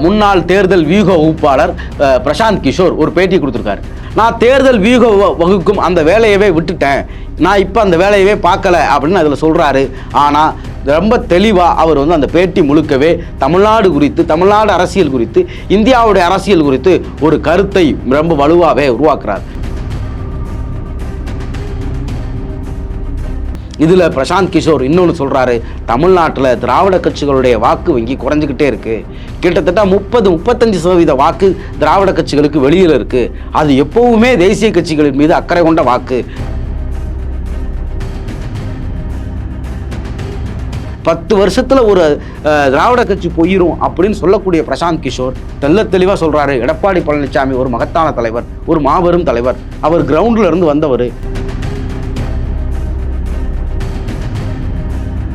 முன்னாள் தேர்தல் வியூக வகுப்பாளர் பிரசாந்த் கிஷோர் ஒரு பேட்டி கொடுத்துருக்காரு. நான் தேர்தல் வியூக வ- வகுக்கும் அந்த வேலையவே விட்டுட்டேன். நான் இப்போ அந்த வேலையவே பார்க்கல அப்படின்னு அதில் சொல்கிறாரு ஆனால் ரொம்ப தெளிவாக அவர் வந்து அந்த பேட்டி முழுக்கவே தமிழ்நாடு குறித்து தமிழ்நாடு அரசியல் குறித்து இந்தியாவுடைய அரசியல் குறித்து ஒரு கருத்தை ரொம்ப வலுவாகவே உருவாக்குறார். இதில் பிரசாந்த் கிஷோர் இன்னொன்று சொல்கிறாரு தமிழ்நாட்டில் திராவிட கட்சிகளுடைய வாக்கு வங்கி குறைஞ்சிக்கிட்டே இருக்குது கிட்டத்தட்ட முப்பது முப்பத்தஞ்சு சதவீத வாக்கு திராவிட கட்சிகளுக்கு வெளியில் இருக்குது அது எப்போவுமே தேசிய கட்சிகளின் மீது அக்கறை கொண்ட வாக்கு. பத்து வருஷத்தில் ஒரு அஹ், திராவிட கட்சி போயிடும் அப்படின்னு சொல்லக்கூடிய பிரசாந்த் கிஷோர் தெல்ல தெளிவாக சொல்கிறாரு எடப்பாடி பழனிசாமி ஒரு மகத்தான தலைவர் ஒரு மாபெரும் தலைவர். அவர் கிரவுண்டில் இருந்து வந்தவர்.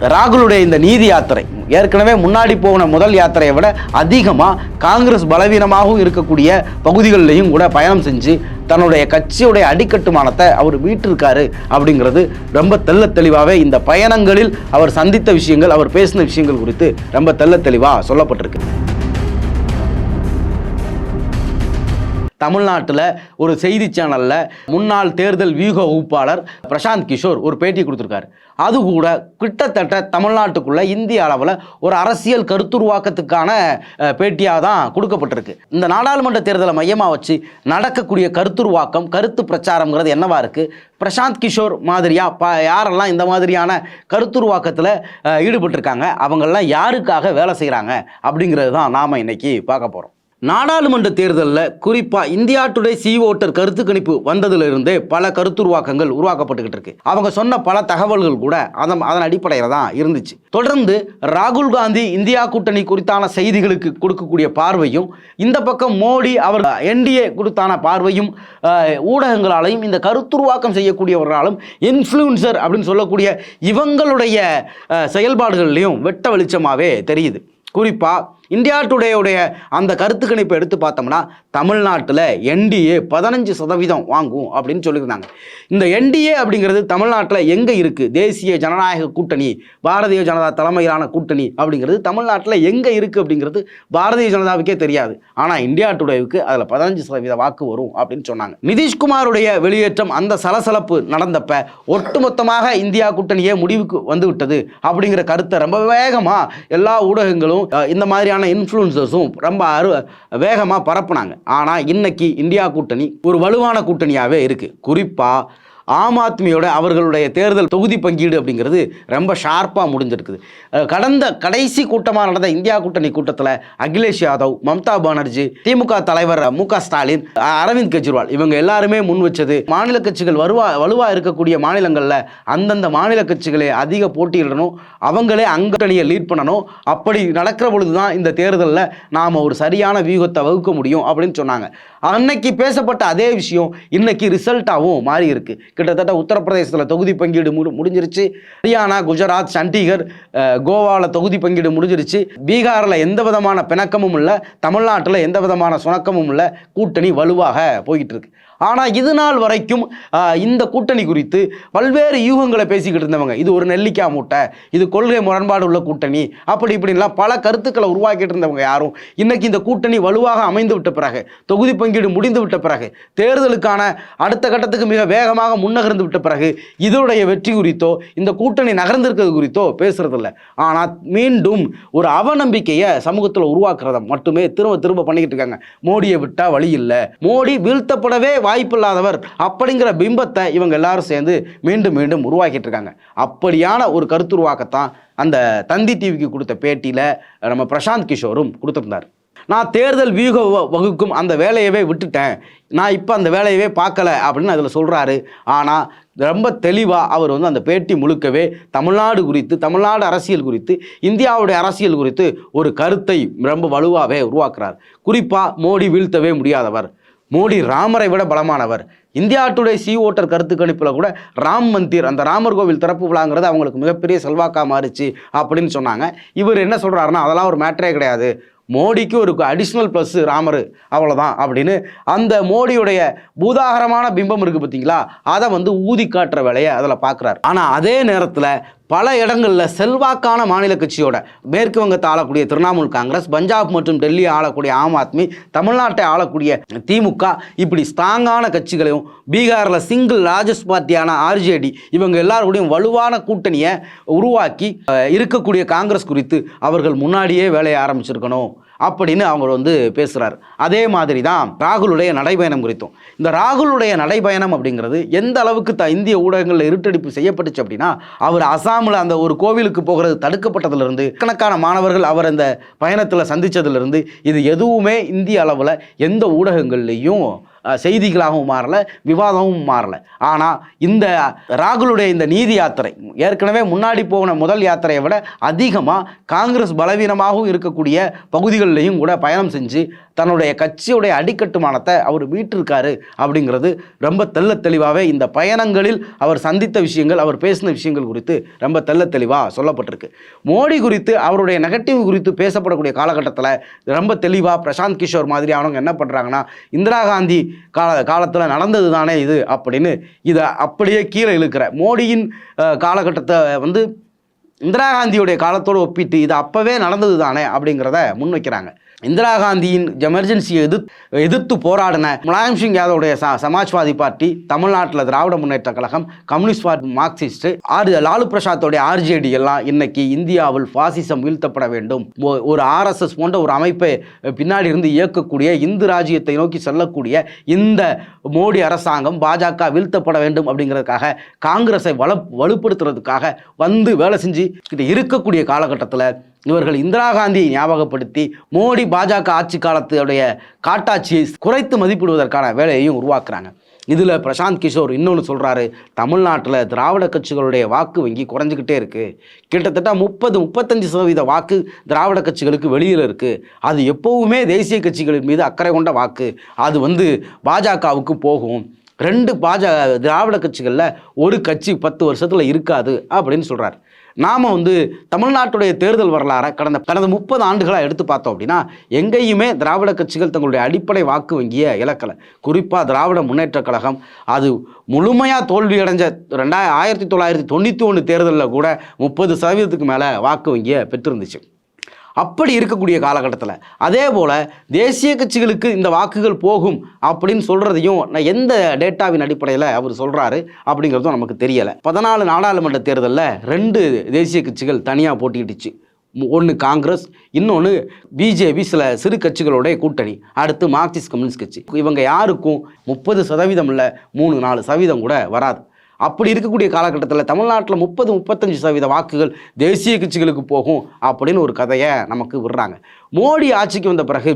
ராகுலுடைய இந்த நீதி யாத்திரை ஏற்கனவே முன்னாடி போன முதல் யாத்திரையை விட அதிகமாக காங்கிரஸ் பலவீனமாகவும் இருக்கக்கூடிய பகுதிகளிலையும் கூட பயணம் செஞ்சு தன்னுடைய கட்சியுடைய அடிக்கட்டுமானத்தை அவர் மீட்டிருக்காரு அப்படிங்கிறது ரொம்ப தெல்ல தெளிவாகவே இந்த பயணங்களில் அவர் சந்தித்த விஷயங்கள் அவர் பேசின விஷயங்கள் குறித்து ரொம்ப தெள்ள தெளிவாக சொல்லப்பட்டிருக்கு. தமிழ்நாட்டில் ஒரு செய்தி சேனலில் முன்னாள் தேர்தல் வியூக வகுப்பாளர் பிரசாந்த் கிஷோர் ஒரு பேட்டி கொடுத்துருக்காரு. அது கூட கிட்டத்தட்ட தமிழ்நாட்டுக்குள்ளே இந்திய அளவில் ஒரு அரசியல் கருத்துருவாக்கத்துக்கான பேட்டியாக தான் கொடுக்கப்பட்டிருக்கு. இந்த நாடாளுமன்ற தேர்தலை மையமாக வச்சு நடக்கக்கூடிய கருத்துருவாக்கம் கருத்து பிரச்சாரங்கிறது என்னவா இருக்குது பிரசாந்த் கிஷோர் மாதிரியாக ப யாரெல்லாம் இந்த மாதிரியான கருத்துருவாக்கத்தில் ஈடுபட்டிருக்காங்க? அவங்கெல்லாம் யாருக்காக வேலை செய்கிறாங்க அப்படிங்கிறது தான் நாம் இன்றைக்கி பார்க்க போகிறோம் நாடாளுமன்ற தேர்தலில் குறிப்பாக இந்தியா டுடே சி ஓட்டர் கருத்து கணிப்பு வந்ததிலிருந்தே பல கருத்துருவாக்கங்கள் உருவாக்கப்பட்டுக்கிட்டு இருக்கு. அவங்க சொன்ன பல தகவல்கள் கூட அதன் அதன் அடிப்படையில் தான் இருந்துச்சு. தொடர்ந்து ராகுல் காந்தி இந்தியா கூட்டணி குறித்தான செய்திகளுக்கு கொடுக்கக்கூடிய பார்வையும் இந்த பக்கம் மோடி அவர் என்டிஏ கொடுத்தான பார்வையும் ஊடகங்களாலையும் இந்த கருத்துருவாக்கம் செய்யக்கூடியவர்களாலும் இன்ஃப்ளூன்சர் அப்படின்னு சொல்லக்கூடிய இவங்களுடைய செயல்பாடுகள்லையும் வெட்ட வெளிச்சமாகவே தெரியுது. குறிப்பாக இந்தியா டுடேவுடைய அந்த கருத்து கணிப்பை எடுத்து பார்த்தோம்னா தமிழ்நாட்டில் என்டிஏ பதினஞ்சு சதவீதம் வாங்கும் அப்படின்னு சொல்லியிருந்தாங்க. இந்த என்டிஏ அப்படிங்கிறது தமிழ்நாட்டில் எங்கே இருக்குது தேசிய ஜனநாயக கூட்டணி பாரதிய ஜனதா தலைமையிலான கூட்டணி அப்படிங்கிறது தமிழ்நாட்டில் எங்கே இருக்குது அப்படிங்கிறது பாரதிய ஜனதாவுக்கே தெரியாது. ஆனால் இந்தியா டுடேவுக்கு அதில் பதினஞ்சு சதவீத வாக்கு வரும் அப்படின்னு சொன்னாங்க. நிதிஷ்குமாருடைய வெளியேற்றம் அந்த சலசலப்பு நடந்தப்ப ஒட்டுமொத்தமாக இந்தியா கூட்டணியே முடிவுக்கு வந்துவிட்டது அப்படிங்கிற கருத்தை ரொம்ப வேகமாக எல்லா ஊடகங்களும் இந்த மாதிரியான இன்ஃப்ளூன்சர்ஸும் ரொம்ப அரு வேகமாக பரப்புனாங்க. ஆனால் இன்னைக்கு இந்தியா கூட்டணி ஒரு வலுவான கூட்டணியாகவே இருக்குது குறிப்பாக ஆம் ஆத்மியோட அவர்களுடைய தேர்தல் தொகுதி பங்கீடு அப்படிங்கிறது ரொம்ப ஷார்ப்பாக முடிஞ்சிருக்குது. கடந்த கடைசி கூட்டமாக நடந்த இந்தியா கூட்டணி கூட்டத்தில் அகிலேஷ் யாதவ் மம்தா பானர்ஜி திமுக தலைவர் மு ஸ்டாலின் அரவிந்த் கெஜ்ரிவால் இவங்க எல்லாருமே முன் வச்சது மாநில கட்சிகள் வருவா வலுவாக இருக்கக்கூடிய மாநிலங்களில் அந்தந்த மாநில கட்சிகளை அதிக போட்டியிடணும் அவங்களே அங்கட்டணியை லீட் பண்ணணும். அப்படி நடக்கிற பொழுது தான் இந்த தேர்தலில் நாம் ஒரு சரியான வியூகத்தை வகுக்க முடியும் அப்படின்னு சொன்னாங்க. அன்னைக்கு பேசப்பட்ட அதே விஷயம் இன்னைக்கு ரிசல்ட்டாகவும் மாறி இருக்குது கிட்டத்தட்ட உத்தரப்பிரதேசத்தில் தொகுதி பங்கீடு முடி முடிஞ்சிருச்சு. ஹரியானா குஜராத் சண்டிகர் கோவாவில் தொகுதி பங்கீடு முடிஞ்சிருச்சு. பீகாரில் எந்த விதமான பிணக்கமும் இல்லை. தமிழ்நாட்டில் எந்த விதமான சுணக்கமும் இல்லை. கூட்டணி வலுவாக போய்கிட்டு இருக்கு. ஆனால் இது நாள் வரைக்கும் இந்த கூட்டணி குறித்து பல்வேறு யூகங்களை பேசிக்கிட்டு இருந்தவங்க. இது ஒரு நெல்லிக்காய் மூட்டை இது கொள்கை முரண்பாடு உள்ள கூட்டணி அப்படி இப்படின்லாம் பல கருத்துக்களை உருவாக்கிட்டு இருந்தவங்க யாரும். இன்னைக்கு இந்த கூட்டணி வலுவாக அமைந்து விட்ட பிறகு தொகுதி பங்கீடு முடிந்து விட்ட பிறகு தேர்தலுக்கான அடுத்த கட்டத்துக்கு மிக வேகமாக முன்னகர்ந்து விட்ட பிறகு இதனுடைய வெற்றி குறித்தோ இந்த கூட்டணி நகர்ந்திருக்கிறது குறித்தோ பேசுறதில்ல. ஆனால் மீண்டும் ஒரு அவநம்பிக்கையை சமூகத்தில் உருவாக்குறத மட்டுமே திரும்ப திரும்ப பண்ணிக்கிட்டு இருக்காங்க. மோடியை விட்டால் வழி இல்லை. மோடி வீழ்த்தப்படவே வாய்ப்பில்லாதவர் அப்படிங்கிற பிம்பத்தை இவங்க எல்லாரும் சேர்ந்து மீண்டும் மீண்டும் உருவாக்கிட்டு இருக்காங்க அப்படியான ஒரு கருத்துருவாக்கத்தான் அந்த தந்தி டிவிக்கு கொடுத்த பேட்டியில் நம்ம பிரசாந்த் கிஷோரும் கொடுத்துருந்தார். நான் தேர்தல் வியூக வ- வகுக்கும் அந்த வேலையவே விட்டுட்டேன். நான் இப்போ அந்த வேலையவே பார்க்கல அப்படின்னு அதில் சொல்கிறாரு ஆனால் ரொம்ப தெளிவாக அவர் வந்து அந்த பேட்டி முழுக்கவே தமிழ்நாடு குறித்து தமிழ்நாடு அரசியல் குறித்து இந்தியாவுடைய அரசியல் குறித்து ஒரு கருத்தை ரொம்ப வலுவாகவே உருவாக்குறார். குறிப்பாக மோடி வீழ்த்தவே முடியாதவர். மோடி ராமரை விட பலமானவர். இந்தியா டுடே சி ஓட்டர் கருத்து கணிப்பில் கூட ராம் மந்திர் அந்த ராமர் கோவில் திறப்பு விழாங்கிறது அவங்களுக்கு மிகப்பெரிய செல்வாக்கா மாறிச்சு அப்படின்னு சொன்னாங்க. இவர் என்ன சொல்கிறாருன்னா அதெல்லாம் ஒரு மேட்ரே கிடையாது. மோடிக்கு ஒரு அடிஷ்னல் ப்ளஸ் ராமர் அவ்வளோதான் அப்படின்னு. அந்த மோடியுடைய பூதாகரமான பிம்பம் இருக்குது பார்த்தீங்களா அதை வந்து ஊதி காட்டுற வேலையை அதில் பார்க்குறாரு ஆனால் அதே நேரத்தில் பல இடங்களில் செல்வாக்கான மாநில கட்சியோட மேற்கு வங்கத்தை ஆளக்கூடிய திரிணாமுல் காங்கிரஸ் பஞ்சாப் மற்றும் டெல்லி ஆளக்கூடிய ஆம் ஆத்மி தமிழ்நாட்டை ஆளக்கூடிய திமுக இப்படி ஸ்ட்ராங்கான கட்சிகளையும் பீகாரில் சிங்கிள் லார்ஜஸ்ட் பார்ட்டியான ஆர்ஜேடி இவங்க எல்லாரோடையும் வலுவான கூட்டணியை உருவாக்கி இருக்கக்கூடிய காங்கிரஸ் குறித்து அவர்கள் முன்னாடியே வேலையை ஆரம்பிச்சிருக்கணும். அப்படின்னு அவங்க வந்து பேசுகிறார் அதே மாதிரி தான் ராகுலுடைய நடைபயணம் குறித்தும். இந்த ராகுலுடைய நடைபயணம் அப்படிங்கிறது எந்த அளவுக்கு த இந்திய ஊடகங்களில் இருட்டடிப்பு செய்யப்பட்டுச்சு அப்படின்னா அவர் அசாமில் அந்த ஒரு கோவிலுக்கு போகிறது தடுக்கப்பட்டதுலேருந்து கணக்கான மாணவர்கள் அவர் அந்த பயணத்தில் சந்தித்ததுலேருந்து இது எதுவுமே இந்திய அளவில் எந்த ஊடகங்கள்லேயும் செய்திகளாகவும் மாறல விவாதமும் மாறல. ஆனால் இந்த ராகுலுடைய இந்த நீதி யாத்திரை ஏற்கனவே முன்னாடி போன முதல் யாத்திரையை விட அதிகமாக காங்கிரஸ் பலவீனமாகவும் இருக்கக்கூடிய இடங்கள்லையும் கூட பயணம் செஞ்சு தன்னுடைய கட்சியுடைய அடிக்கட்டுமானத்தை அவர் மீட்டிருக்காரு அப்படிங்கிறது ரொம்ப தெல்ல தெளிவாகவே இந்த பயணங்களில் அவர் சந்தித்த விஷயங்கள் அவர் பேசின விஷயங்கள் குறித்து ரொம்ப தெள்ள தெளிவாக சொல்லப்பட்டிருக்கு. மோடி குறித்து அவருடைய நெகட்டிவ் குறித்து பேசப்படக்கூடிய காலகட்டத்தில் ரொம்ப தெளிவாக பிரசாந்த் கிஷோர் மாதிரி மாதிரியானவங்க என்ன பண்ணுறாங்கன்னா இந்திரா காந்தி கால காலத்தில் நடந்தது தானே இது அப்படின்னு இதை அப்படியே கீழே இழுக்கிற மோடியின் காலகட்டத்தை வந்து இந்திரா காந்தியுடைய காலத்தோடு ஒப்பிட்டு இது அப்போவே நடந்தது தானே அப்படிங்கிறத முன்வைக்கிறாங்க. இந்திரா காந்தியின் எமர்ஜென்சியை எதிர் எதிர்த்து போராடின முலாயம் சிங் யாதவுடைய ச சமாஜ்வாதி பார்ட்டி தமிழ்நாட்டில் Dravida Munnetra Kazhagam communist party marxist R Lalu பிரசாத்தோடைய ஆர்ஜேடி எல்லாம் இன்னைக்கு இந்தியாவில் பாசிசம் வீழ்த்தப்பட வேண்டும். ஒரு ஆர்எஸ்எஸ் போன்ற ஒரு அமைப்பை பின்னாடி இருந்து இயக்கக்கூடிய இந்து ராஜ்யத்தை நோக்கி செல்லக்கூடிய இந்த மோடி அரசாங்கம் பாஜக வீழ்த்தப்பட வேண்டும் அப்படிங்கிறதுக்காக காங்கிரஸை வள வலுப்படுத்துறதுக்காக வந்து வேலை செஞ்சு கிட்ட இருக்கக்கூடிய காலகட்டத்தில் இவர்கள் இந்திரா காந்தியை ஞாபகப்படுத்தி மோடி பாஜக ஆட்சி காலத்துடைய காட்டாட்சியை குறைத்து மதிப்பிடுவதற்கான வேலையையும் உருவாக்குறாங்க. இதில் பிரசாந்த் கிஷோர் இன்னொன்று சொல்கிறாரு தமிழ்நாட்டில் திராவிட கட்சிகளுடைய வாக்கு வங்கி குறைஞ்சிக்கிட்டே இருக்குது கிட்டத்தட்ட முப்பது முப்பத்தஞ்சு சதவீத வாக்கு திராவிட கட்சிகளுக்கு வெளியில் இருக்குது அது எப்போவுமே தேசிய கட்சிகளின் மீது அக்கறை கொண்ட வாக்கு. அது வந்து பாஜகவுக்கு போகும். ரெண்டு பாஜ திராவிட கட்சிகளில் ஒரு கட்சி பத்து வருஷத்தில் இருக்காது அப்படின்னு சொல்கிறார் நாம் வந்து தமிழ்நாட்டுடைய தேர்தல் வரலாறை கடந்த கடந்த முப்பது ஆண்டுகளாக எடுத்து பார்த்தோம் அப்படின்னா எங்கேயுமே திராவிட கட்சிகள் தங்களுடைய அடிப்படை வாக்கு வங்கியை இழக்கலை. குறிப்பாக திராவிட முன்னேற்றக் கழகம் அது முழுமையாக தோல்வி அடைஞ்ச ரெண்டாயிரம் ஆயிரத்தி தொள்ளாயிரத்தி தொண்ணூற்றி ஒன்று தேர்தலில் கூட முப்பது சதவீதத்துக்கு மேலே வாக்கு வங்கியை பெற்றிருந்துச்சு. அப்படி இருக்கக்கூடிய காலகட்டத்தில். அதே போல் தேசிய கட்சிகளுக்கு இந்த வாக்குகள் போகும் அப்படின்னு சொல்கிறதையும் நான் எந்த டேட்டாவின் அடிப்படையில் அவர் சொல்கிறாரு அப்படிங்கிறதும் நமக்கு தெரியலை. பதினாலு நாடாளுமன்ற தேர்தலில் ரெண்டு தேசிய கட்சிகள் தனியாக போட்டிக்கிட்டுச்சு ஒன்று காங்கிரஸ் இன்னொன்று பிஜேபி சில சிறு கட்சிகளுடைய கூட்டணி. அடுத்து மார்க்சிஸ்ட் கம்யூனிஸ்ட் கட்சி. இவங்க யாருக்கும் முப்பது சதவீதம் இல்லை மூணு நாலு சதவீதம் கூட வராது. அப்படி இருக்கக்கூடிய காலகட்டத்தில் தமிழ்நாட்டில் முப்பது முப்பத்தஞ்சு சதவீத வாக்குகள் தேசிய கட்சிகளுக்கு போகும் அப்படின்னு ஒரு கதையை நமக்கு விடுறாங்க. மோடி ஆட்சிக்கு வந்த பிறகு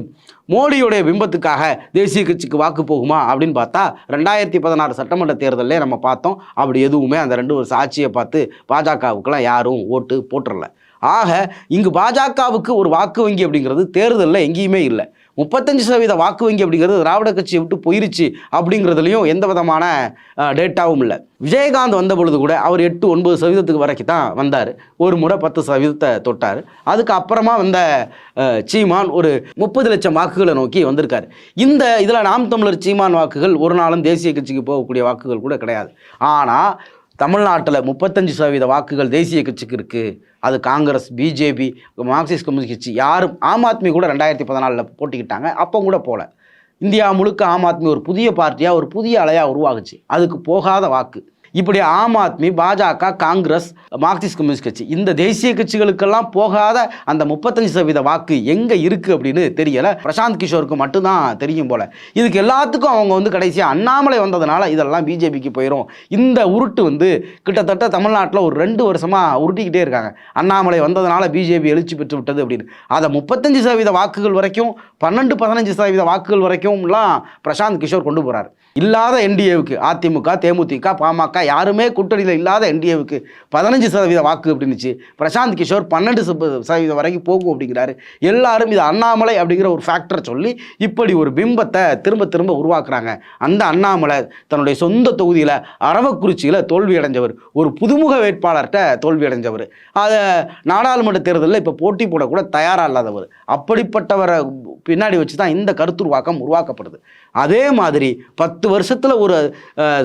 மோடியுடைய பிம்பத்துக்காக தேசிய கட்சிக்கு வாக்கு போகுமா அப்படின்னு பார்த்தா ரெண்டாயிரத்தி பதினாறு சட்டமன்ற தேர்தலே நம்ம பார்த்தோம். அப்படி எதுவுமே அந்த ரெண்டு வருஷம் ஆட்சியை பார்த்து பாஜகவுக்கெல்லாம் யாரும் ஓட்டு போட்டுறல. ஆக இங்கு பாஜகவுக்கு ஒரு வாக்கு வங்கி அப்படிங்கிறது தேர்தலில் எங்கேயுமே இல்லை. முப்பத்தஞ்சு சதவீத வாக்கு வங்கி அப்படிங்கிறது திராவிட கட்சியை விட்டு போயிருச்சு அப்படிங்கிறதுலையும் எந்த விதமான டேட்டாவும் இல்லை. விஜயகாந்த் வந்த பொழுது கூட அவர் எட்டு ஒன்பது சதவீதத்துக்கு வரைக்கும் தான் வந்தார். ஒரு முறை பத்து சதவீதத்தை தொட்டார். அதுக்கு அப்புறமா வந்த சீமான் ஒரு முப்பது லட்சம் வாக்குகளை நோக்கி வந்திருக்காரு. இந்த இதில் நாம் தமிழர் சீமான் வாக்குகள் ஒரு நாளும் தேசிய கட்சிக்கு போகக்கூடிய வாக்குகள் கூட கிடையாது. ஆனால் தமிழ்நாட்டில் முப்பத்தஞ்சு சதவீத வாக்குகள் தேசிய கட்சிக்கு இருக்குது அது காங்கிரஸ் பிஜேபி மார்க்சிஸ்ட் கம்யூனிஸ்ட் கட்சி. யாரும் ஆம் ஆத்மி கூட ரெண்டாயிரத்தி பதினாலில் போட்டிக்கிட்டாங்க. அப்போ கூட போகல இந்தியா முழுக்க ஆம் ஆத்மி ஒரு புதிய பார்ட்டியாக ஒரு புதிய அலையாக உருவாகுச்சு. அதுக்கு போகாத வாக்கு. இப்படி ஆம் ஆத்மி பாஜக காங்கிரஸ் மார்க்சிஸ்ட் கம்யூனிஸ்ட் கட்சி இந்த தேசிய கட்சிகளுக்கெல்லாம் போகாத அந்த முப்பத்தஞ்சு சதவீத வாக்கு எங்கே இருக்குது அப்படின்னு தெரியல. பிரசாந்த் கிஷோருக்கு மட்டும்தான் தெரியும் போல. இதுக்கு எல்லாத்துக்கும் அவங்க வந்து கடைசியாக அண்ணாமலை வந்ததுனால இதெல்லாம் பிஜேபிக்கு போயிடும் இந்த உருட்டு வந்து கிட்டத்தட்ட தமிழ்நாட்டில் ஒரு ரெண்டு வருஷமாக உருட்டிக்கிட்டே இருக்காங்க. அண்ணாமலை வந்ததுனால பிஜேபி எழுச்சி பெற்று விட்டது அப்படின்னு. அதை முப்பத்தஞ்சு சதவீத வாக்குகள் வரைக்கும் பன்னெண்டு பதினஞ்சு சதவீத வாக்குகள் வரைக்கும்லாம் பிரசாந்த் கிஷோர் கொண்டு போகிறார் இல்லாத என்டிஏவுக்கு அதிமுக தேமுதிக பாமக யாருமே கூட்டணியில் இல்லாத என்டிஏவுக்கு பதினஞ்சு சதவீத வாக்கு அப்படின்னுச்சு. பிரசாந்த் கிஷோர் பன்னெண்டு சதவீதம் வரைக்கும் போகும் அப்படிங்கிறாரு. எல்லாரும் இது அண்ணாமலை அப்படிங்கிற ஒரு ஃபேக்டரை சொல்லி இப்படி ஒரு பிம்பத்தை திரும்ப திரும்ப உருவாக்குறாங்க. அந்த அண்ணாமலை தன்னுடைய சொந்த தொகுதியில் அரவக்குறிச்சியில் தோல்வி அடைஞ்சவர். ஒரு புதுமுக வேட்பாளர்கிட்ட தோல்வி அடைஞ்சவர். அதை நாடாளுமன்ற தேர்தலில் இப்போ போட்டி போடக்கூட தயாராக இல்லாதவர். அப்படிப்பட்டவரை பின்னாடி வச்சு தான் இந்த கருத்துருவாக்கம் உருவாக்கப்படுது. அதே மாதிரி பத்து வருஷத்தில் ஒரு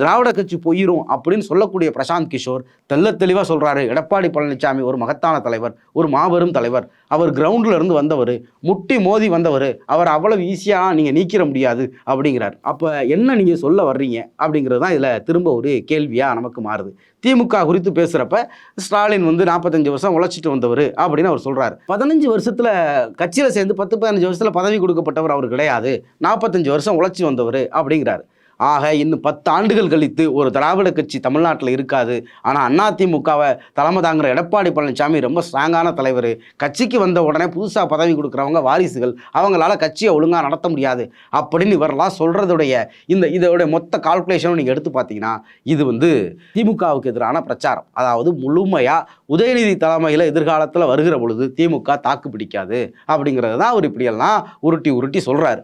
திராவிட கட்சி போயிரும் அப்படின்னு சொல்லக்கூடிய பிரசாந்த் கிஷோர் தெள்ள தெளிவாக சொல்கிறாரு எடப்பாடி பழனிசாமி ஒரு மகத்தான தலைவர் ஒரு மாபெரும் தலைவர். அவர் கிரவுண்டில் இருந்து வந்தவர் முட்டி மோதி வந்தவர் அவர் அவ்வளவு ஈஸியாக நீங்கள் நீக்கிற முடியாது அப்படிங்கிறார். அப்போ என்ன நீங்கள் சொல்ல வர்றீங்க அப்படிங்கிறது தான் இதில் திரும்ப ஒரு கேள்வியாக நமக்கு மாறுது. திமுக குறித்து பேசுகிறப்ப ஸ்டாலின் வந்து நாற்பத்தஞ்சு வருஷம் உழைச்சிட்டு வந்தவர் அப்படின்னு அவர் சொல்கிறார் பதினஞ்சு வருஷத்தில் கட்சியில் சேர்ந்து பத்து பதினஞ்சு வருஷத்தில் பதவி கொடுக்கப்பட்டவர் அவர் கிடையாது. நாற்பத்தஞ்சு வருஷம் உழைச்சி வந்தவர் அப்படிங்கிறார். ஆக இன்னும் பத்து ஆண்டுகள் கழித்து ஒரு திராவிட கட்சி தமிழ்நாட்டில் இருக்காது. ஆனால் அதிமுகவை தலைமை தாங்குற எடப்பாடி பழனிசாமி ரொம்ப ஸ்ட்ராங்கான தலைவர். கட்சிக்கு வந்த உடனே புதுசாக பதவி கொடுக்குறவங்க வாரிசுகள். அவங்களால கட்சியை ஒழுங்காக நடத்த முடியாது. அப்படின்னு இவரெல்லாம் சொல்கிறதுடைய இந்த இதோடைய மொத்த கால்குலேஷனும் நீங்கள் எடுத்து பார்த்தீங்கன்னா இது வந்து திமுகவுக்கு எதிரான பிரச்சாரம். அதாவது முழுமையாக உதயநிதி தலைமையில் எதிர்காலத்தில் வருகிற பொழுது திமுக தாக்கு பிடிக்காது. அப்படிங்கிறது தான் அவர் இப்படியெல்லாம் உருட்டி உருட்டி சொல்கிறாரு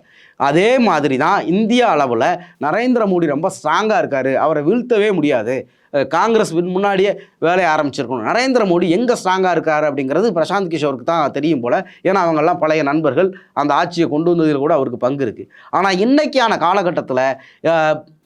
அதே மாதிரி தான் இந்திய அளவில் நரேந்திர மோடி ரொம்ப ஸ்ட்ராங்காக இருக்கார். அவரை வீழ்த்தவே முடியாது. காங்கிரஸ் வின் முன்னாடியே வேலையை ஆரம்பிச்சிருக்கணும். நரேந்திர மோடி எங்கே ஸ்ட்ராங்காக இருக்கார் அப்படிங்கிறது பிரசாந்த் கிஷோருக்கு தான் தெரியும் போல். ஏன்னா அவங்கெல்லாம் பழைய நண்பர்கள். அந்த ஆட்சியை கொண்டு வந்ததில் கூட அவருக்கு பங்கு இருக்குது ஆனால் இன்றைக்கான காலகட்டத்தில்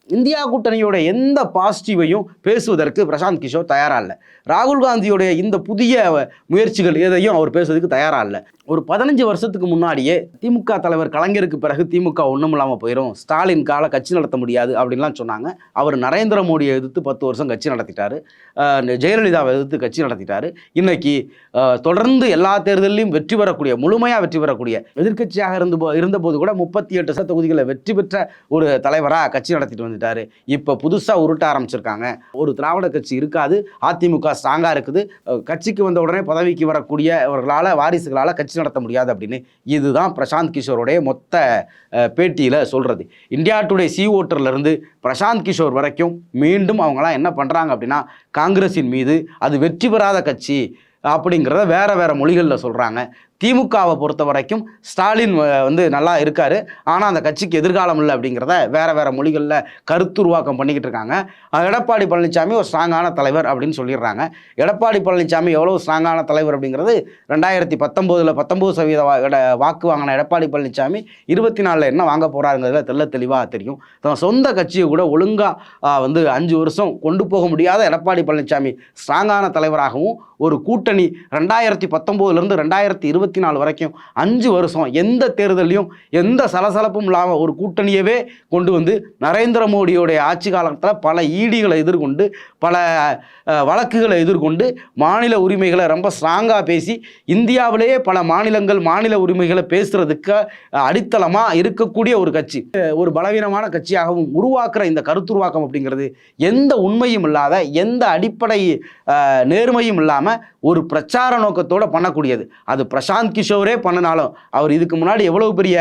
இந்தியா கூட்டணியோட எந்த பாசிட்டிவையும் பேசுவதற்கு பிரசாந்த் கிஷோர் தயாராக இல்லை. ராகுல் காந்தியோடைய இந்த புதிய முயற்சிகள் எதையும் அவர் பேசுவதற்கு தயாராக இல்லை. ஒரு பதினஞ்சு வருஷத்துக்கு முன்னாடியே திமுக தலைவர் கலைஞருக்கு பிறகு திமுக ஒன்றும் இல்லாமல் போயிடும் ஸ்டாலின் கால கட்சி நடத்த முடியாது அப்படின்லாம் சொன்னாங்க. அவர் நரேந்திர மோடியை எதிர்த்து பத்து வருஷம் கட்சி நடத்திட்டாரு. ஜெயலலிதாவை எதிர்த்து கட்சி நடத்திட்டாரு. இன்னைக்கு தொடர்ந்து எல்லா தேர்தலையும் வெற்றி பெறக்கூடிய முழுமையாக வெற்றி பெறக்கூடிய எதிர்க்கட்சியாக இருந்து போ- இருந்தபோது கூட முப்பத்தி எட்டு தொகுதிகளை வெற்றி பெற்ற ஒரு தலைவராக கட்சி நடத்திட்டு வந்துட்டாரு. இப்போ புதுசாக உருட்ட ஆரம்பிச்சிருக்காங்க. ஒரு திராவிட கட்சி இருக்காது அதிமுக ஸ்ட்ராங்காக இருக்குது. கட்சிக்கு வந்த உடனே பதவிக்கு வரக்கூடியவர்களால் வாரிசுகளால் கட்சி நடத்த முடியாது அப்படின்னு இதுதான் பிரசாந்த் கிஷோருடைய மொத்த பேட்டியில் சொல்கிறது இந்தியா டுடே சி ஓட்டர்லேருந்து பிரசாந்த் கிஷோர் வரைக்கும் மீண்டும் அவங்களாம் என்ன பண்ணுறாங்க அப்படின்னா காங்கிரஸின் மீது அது வெற்றி பெறாத கட்சி அப்படிங்கிறத வேறு வேறு மொழிகளில் சொல்கிறாங்க திமுகவை பொறுத்த வரைக்கும் ஸ்டாலின் வந்து நல்லா இருக்கார். ஆனால் அந்த கட்சிக்கு எதிர்காலம் இல்லை அப்படிங்கிறத வேறு வேறு மொழிகளில் கருத்துருவாக்கம் பண்ணிக்கிட்டு இருக்காங்க. எடப்பாடி பழனிசாமி ஒரு ஸ்ட்ராங்கான தலைவர் அப்படின்னு சொல்லிடுறாங்க. எடப்பாடி பழனிசாமி எவ்வளோ ஸ்ட்ராங்கான தலைவர் அப்படிங்கிறது ரெண்டாயிரத்தி பத்தொம்போதில் பத்தொம்போது சதவீத வாக்கு வாங்கின எடப்பாடி பழனிசாமி இருபத்தி நாலில் என்ன வாங்க போகிறாருங்கிறதுல தெல்ல தெளிவாக தெரியும். தன் சொந்த கட்சியை கூட ஒழுங்காக வந்து அஞ்சு வருஷம் கொண்டு போக முடியாத எடப்பாடி பழனிசாமி ஸ்ட்ராங்கான தலைவராகவும் ஒரு கூட்டணி ரெண்டாயிரத்தி பத்தொம்போதுலேருந்து ரெண்டாயிரத்தி இருபத்தி நாலு வரைக்கும் அஞ்சு வருஷம் எந்த தேர்தலையும் எந்த சலசலப்பும் இல்லாமல் ஒரு கூட்டணியவே கொண்டு வந்து நரேந்திர மோடியோடைய ஆட்சி காலத்தில் பல ஈடிகளை எதிர்கொண்டு பல வழக்குகளை எதிர்கொண்டு மாநில உரிமைகளை ரொம்ப ஸ்ட்ராங்காக பேசி இந்தியாவிலேயே பல மாநிலங்கள் மாநில உரிமைகளை பேசுறதுக்கு அடித்தளமாக இருக்கக்கூடிய ஒரு கட்சி. ஒரு பலவீனமான கட்சியாகவும் உருவாக்குற இந்த கருத்துருவாக்கம் அப்படிங்கிறது எந்த உண்மையும் இல்லாத எந்த அடிப்படை நேர்மையும் இல்லாமல் ஒரு பிரச்சார நோக்கத்தோட பண்ணக்கூடியது. அது சாந்த் கிஷோரே பண்ணினாலும் அவர் இதுக்கு முன்னாடி எவ்வளோ பெரிய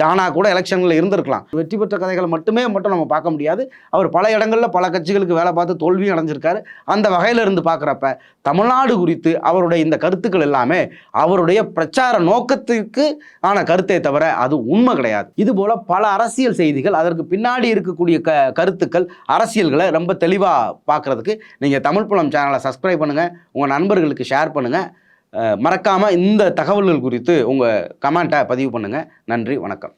டானா கூட எலெக்ஷனில் இருந்திருக்கலாம். வெற்றி பெற்ற கதைகளை மட்டுமே மட்டும் நம்ம பார்க்க முடியாது. அவர் பல இடங்களில் பல கட்சிகளுக்கு வேலை பார்த்து தோல்வியும் அடைஞ்சிருக்காரு. அந்த வகையில இருந்து பார்க்குறப்ப தமிழ்நாடு குறித்து அவருடைய இந்த கருத்துக்கள் எல்லாமே அவருடைய பிரச்சார நோக்கத்திற்கு ஆன கருத்தை தவிர அது உண்மை கிடையாது. இது போல பல அரசியல் செய்திகள் அதற்கு பின்னாடி இருக்கக்கூடிய க கருத்துக்கள் அரசியல்களை ரொம்ப தெளிவாக பார்க்குறதுக்கு நீங்கள் தமிழ் புலம் சேனலை சப்ஸ்கிரைப் பண்ணுங்கள் உங்கள் நண்பர்களுக்கு ஷேர் பண்ணுங்கள் மறக்காமல் இந்த தகவல்கள் குறித்து உங்கள் கமெண்ட்டை பதிவு பண்ணுங்கள் நன்றி வணக்கம்.